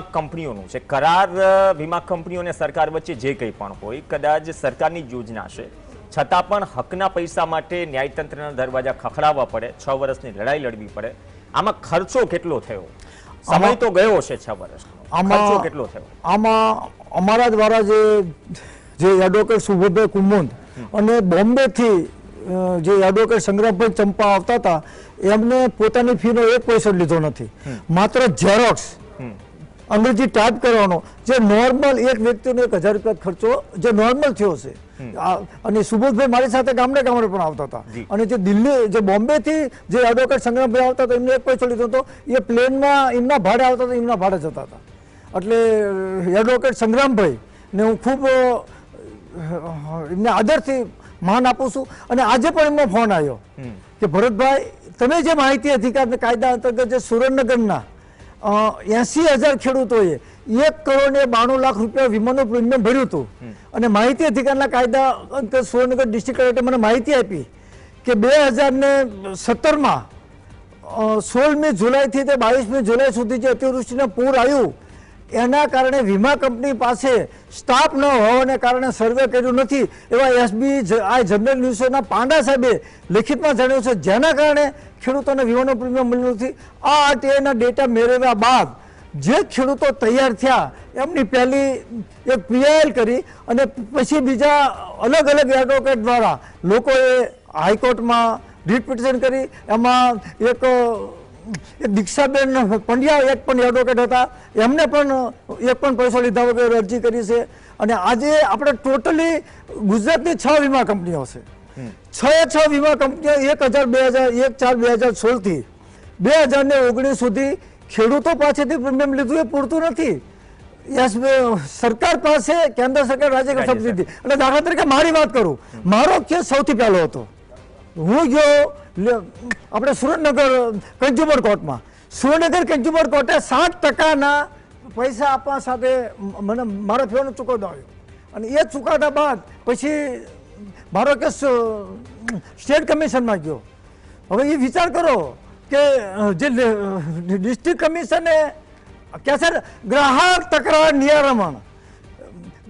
કંપનીઓનું છે. કરાર વીમા કંપનીઓ અને સરકાર વચ્ચે જે કંઈ પણ હોય કદાચ સરકારની યોજના છે. છતાં પણ હકના પૈસા માટે ન્યાયતંત્રના દરવાજા ખખડાવવા પડે. છ વર્ષની લડાઈ લડવી પડે. આમાં ખર્ચો કેટલો થયો? સમય તો ગયો છે છ વર્ષ આમાં- ખર્ચો કેટલો થયો? આમાં અમારા દ્વારા જે જે એડવોકેટ સુભોભાઈ કુમુંદ અને બોમ્બેથી જે એડવોકેટ સંગ્રામભાઈ ચંપા આવતા હતા એમને પોતાની ફીનો એક પૈસો લીધો નથી. માત્ર ઝેરોક્સ અંગ્રેજી ટાઈપ કરવાનો. જે નોર્મલ એક વ્યક્તિનો એક હજાર રૂપિયા ખર્ચો જે નોર્મલ થયો છે. અને સુબોધભાઈ મારી સાથે ગામડે ગામડે પણ આવતા હતા. અને જે દિલ્હી જે બોમ્બેથી જે એડવોકેટ સંગ્રામભાઈ આવતા હતા એમને એક પૈસો લીધો હતો એ પ્લેનમાં એમના ભાડે આવતા હતા એમના ભાડે જતા હતા. એટલે એડવોકેટ સંગ્રામભાઈ ને હું ખૂબ એમને આદરથી માન આપું છું. અને આજે પણ એમનો ફોન આવ્યો કે ભરતભાઈ તમે જે માહિતી અધિકાર કાયદા અંતર્ગત જે સુરેન્દ્રનગરના એસી હજાર ખેડૂતોએ એક કરોડ ને બાણું લાખ રૂપિયા વીમાનું પ્રીમિયમ ભર્યું હતું. અને માહિતી અધિકારના કાયદા અંતર્ગત સુરેન્દ્રનગર ડિસ્ટ્રિક્ટ કલેક્ટરે મને માહિતી આપી કે બે હજાર ને સત્તરમાં સોળમી જુલાઈથી તે બાવીસમી જુલાઈ સુધી જે અતિવૃષ્ટિને પૂર આવ્યું એના કારણે વીમા કંપની પાસે સ્ટાફ ન હોવાને કારણે સર્વે કર્યું નથી. એવા એસબી આ જનરલ ન્યૂઝના પાંડા સાહેબે લિખિતમાં જણાવ્યું છે, જેના કારણે ખેડૂતોને વીમાનું પ્રીમિયમ મળ્યું નથી. આ આરટીઆઈના ડેટા મેળવ્યા બાદ જે ખેડૂતો તૈયાર થયા, એમની પહેલી એક પીઆઈએલ કરી અને પછી બીજા અલગ અલગ એડવોકેટ દ્વારા લોકોએ હાઈકોર્ટમાં રીટ પિટિશન કરી. એમાં એક દીક્ષાબેન પંડ્યા એક પણ એડવોકેટ હતા. એમને પણ એક પણ પૈસો લીધા વગર અરજી કરી છે. અને આજે આપણે ટોટલી ગુજરાતની છ વીમા કંપનીઓ છે. છ છ વીમા કંપનીઓ એક હજાર બે હજાર એક ચાર બે હજાર સોળથી બે હજાર ને ઓગણીસ સુધી ખેડૂતો પાસેથી પ્રીમિયમ લીધું એ પૂરતું નથી. યસ સરકાર પાસે કેન્દ્ર સરકાર રાજ્ય સબસિડી. એટલે દાખલા તરીકે મારી વાત કરું. મારો કેસ સૌથી પહેલો હતો. હું ગયો આપણે સુરતનગર કન્ઝ્યુમર કોર્ટમાં સુરતનગર કન્ઝ્યુમર કોર્ટે સાત ટકાના પૈસા આપવા સાથે મને, મારો ફેરનો ચૂકવતો આવ્યો. અને એ ચૂકવતા બાદ પછી મારો કેસ સ્ટેટ કમિશનમાં ગયો. હવે એ વિચાર કરો કે જે ડિસ્ટ્રિક્ટ કમિશને કે છે? ગ્રાહક તકરાર નિવારણ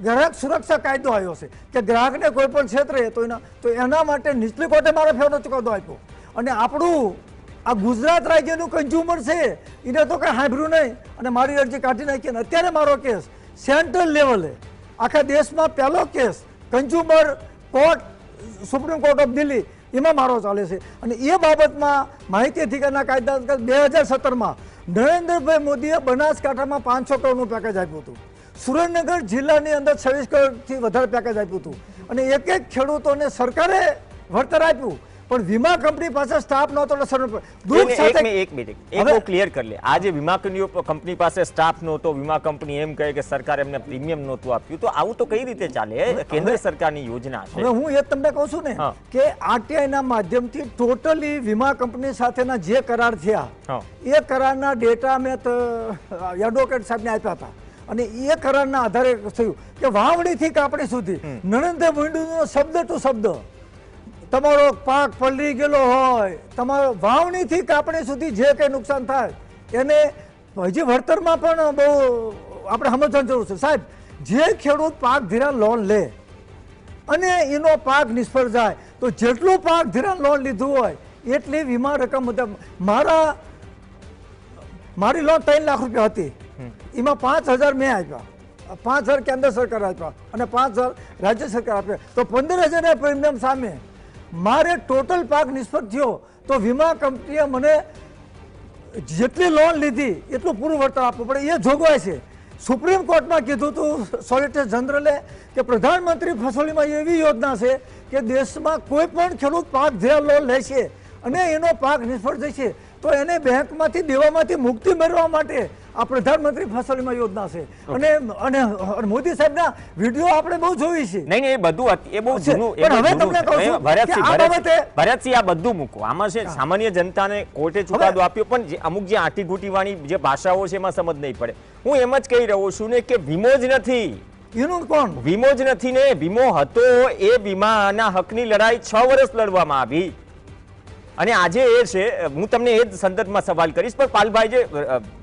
ગ્રાહક સુરક્ષા કાયદો આવ્યો છે. કે ગ્રાહકને કોઈ પણ ક્ષેત્રે તો એના તો એના માટે નીચલી કોર્ટે મારો ફેરનો ચુકાદો આપ્યો. અને આપણું આ ગુજરાત રાજ્યનું કન્ઝ્યુમર છે, એને તો કંઈ સાંભળ્યું નહીં. અને મારી અરજી કાઢી નાખી અને અત્યારે મારો કેસ સેન્ટ્રલ લેવલે, આખા દેશમાં પહેલો case consumer court supreme court of Delhi એમાં મારો ચાલે છે. અને એ બાબતમાં માહિતી અધિકારના કાયદા બે હજાર સત્તરમાં નરેન્દ્રભાઈ મોદીએ બનાસકાંઠામાં પાંચસો કરોડનું પેકેજ આપ્યું હતું. સુરેન્દ્રનગર જિલ્લાની અંદર છવ્વીસ કરોડથી વધારે પેકેજ આપ્યું હતું. અને એક એક ખેડૂતોને સરકારે વળતર આપ્યું. પણ વીમા કંપની પાસે સ્ટાફ નહોતો એટલે દુઃખ સાથે એક મિનિટ એક ક્લિયર કરી લે. આજે વીમા કંપની પાસે સ્ટાફ નહોતો વીમા કંપની એમ કહે કે સરકાર એમને પ્રીમિયમ નહોતું આપ્યું. તો આવું તો કઈ રીતે ચાલે? કેન્દ્ર સરકારની યોજના છે. હવે હું એ તમને કહું છું ને. કે આરટીઆઈ ના માધ્યમથી ટોટલી વીમા કંપની સાથેના જે કરાર થયા. એ કરારના ડેટા મેં એડવોકેટ સાહેબને આપ્યા હતા. અને એ કરારના આધારે થયું કે વાવણીથી કાપણી સુધી નરેન્દ્ર મોદીનો શબ્દ ટુ શબ્દ તમારો પાક પલળી ગયેલો હોય તમારો વાવણીથી કાપણી સુધી જે કંઈ નુકસાન થાય એને હજી વળતરમાં પણ બહુ આપણે સમજવાની જરૂર છે. સાહેબ જે ખેડૂત પાક ધિરાણ લોન લે અને એનો પાક નિષ્ફળ જાય તો જેટલું પાક ધિરાણ લોન લીધું હોય એટલી વીમા રકમ મારા મારી લોન ત્રણ લાખ રૂપિયા હતી. એમાં પાંચ હજાર મેં આપ્યા. પાંચ હજાર કેન્દ્ર સરકાર આપ્યા અને પાંચ હજાર રાજ્ય સરકાર આપ્યા. તો પંદર હજારના પ્રીમિયમ સામે મારે ટોટલ પાક નિષ્ફળ થયો તો વીમા કંપનીએ મને જેટલી લોન લીધી, એટલું પૂરું વળતર આપવું પડે. એ જોગવાઈ છે. સુપ્રીમ કોર્ટમાં કીધું હતું સોલિટર જનરલે કે પ્રધાનમંત્રી ફસલ વીમા એવી યોજના છે કે દેશમાં કોઈ પણ ખેડૂત પાક જે લોન લેશે અને એનો પાક નિષ્ફળ જશે, તો એને બેંકમાંથી, દેવામાંથી મુક્તિ મેળવવા માટે આ પ્રધાનમંત્રી ફસલ વીમા યોજના છે. અને અને મોદી સાહેબના વીડિયો આપણે બહુ જોઈ છે. નહીં નહીં એ બધું એ બહુ જૂનું પણ હવે તમને કહું છું ભરતસિંહ, આ ભરતસિંહ, બાબતે- ભરતસિંહ, આ બધું મૂકો આમાં છે સામાન્ય જનતાને કોર્ટે ચુકાદો આપ્યો પણ અમુક જે આંટીઘૂંટી વાળી જે ભાષાઓ છે એમાં સમજ નહીં પડે. હું એમ જ કહી રહ્યો છું ને કે વીમો જ નથી. એનું કોણ? વીમો જ નથી ને વીમો હતો એ વીમાના હકની લડાઈ છ વર્ષ લડવામાં આવી. અને આજે એ છે, હું તમને એ જ સંદર્ભમાં સવાલ કરીશ, પણ પાલભાઈ જે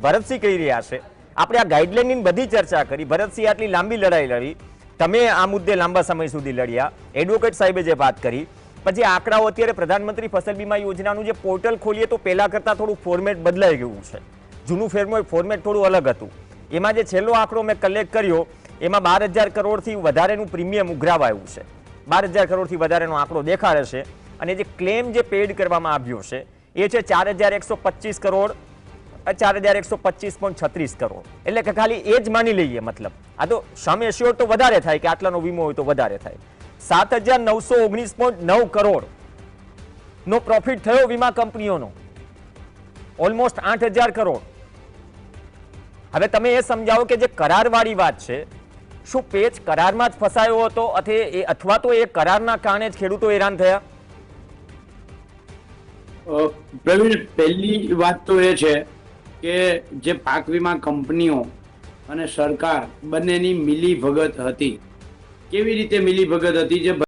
ભરતસિંહ કહી રહ્યા છે, આપણે આ ગાઈડલાઈનની બધી ચર્ચા કરી, ભરતસિંહ આટલી લાંબી લડાઈ લડી, તમે આ મુદ્દે લાંબા સમય સુધી લડ્યા, એડવોકેટ સાહેબે જે વાત કરી, પછી આંકડાઓ અત્યારે પ્રધાનમંત્રી ફસલ બીમા યોજનાનું જે પોર્ટલ ખોલીએ, તો પહેલા કરતાં થોડું ફોર્મેટ બદલાઈ ગયું છે. જૂનું ફેરમો ફોર્મેટ થોડું અલગ હતું. એમાં જે છેલ્લો આંકડો મેં કલેક્ટ કર્યો, એમાં બાર હજાર કરોડથી વધારેનું પ્રીમિયમ ઉઘરાવાયું છે. બાર હજાર કરોડથી વધારેનો આંકડો દેખાડે છે. અને જે ક્લેમ જે પેડ કરવામાં આવ્યો છે એ છે ચાર હજાર એકસો પચીસ કરોડ ચાર હજાર એકસો પચીસ પોઈન્ટ છત્રીસ કરોડ. એટલે કે ખાલી એ જ માની લઈએ મતલબ. આ તો સામે એશ્યોર તો વધારે થાય કે આટલાનો વીમો હોય તો વધારે થાય. સાત હજાર નવસો ઓગણીસ પોઈન્ટ નવ કરોડ નો પ્રોફિટ થયો વીમા કંપનીઓનો. ઓલમોસ્ટ આઠ હજાર કરોડ. હવે તમે એ સમજાવો કે જે કરારવાળી વાત છે, શું પેચ કરારમાં જ ફસાયો હતો? અથવા એ અથવા તો એ કરારના કારણે જ ખેડૂતો હેરાન થયા? પ્રવીણ, પહેલી વાત તો એ છે કે જે પાક વીમા કંપનીઓ અને સરકાર બંનેની મિલી ભગત હતી, કેવી રીતે મિલી ભગત હતી જે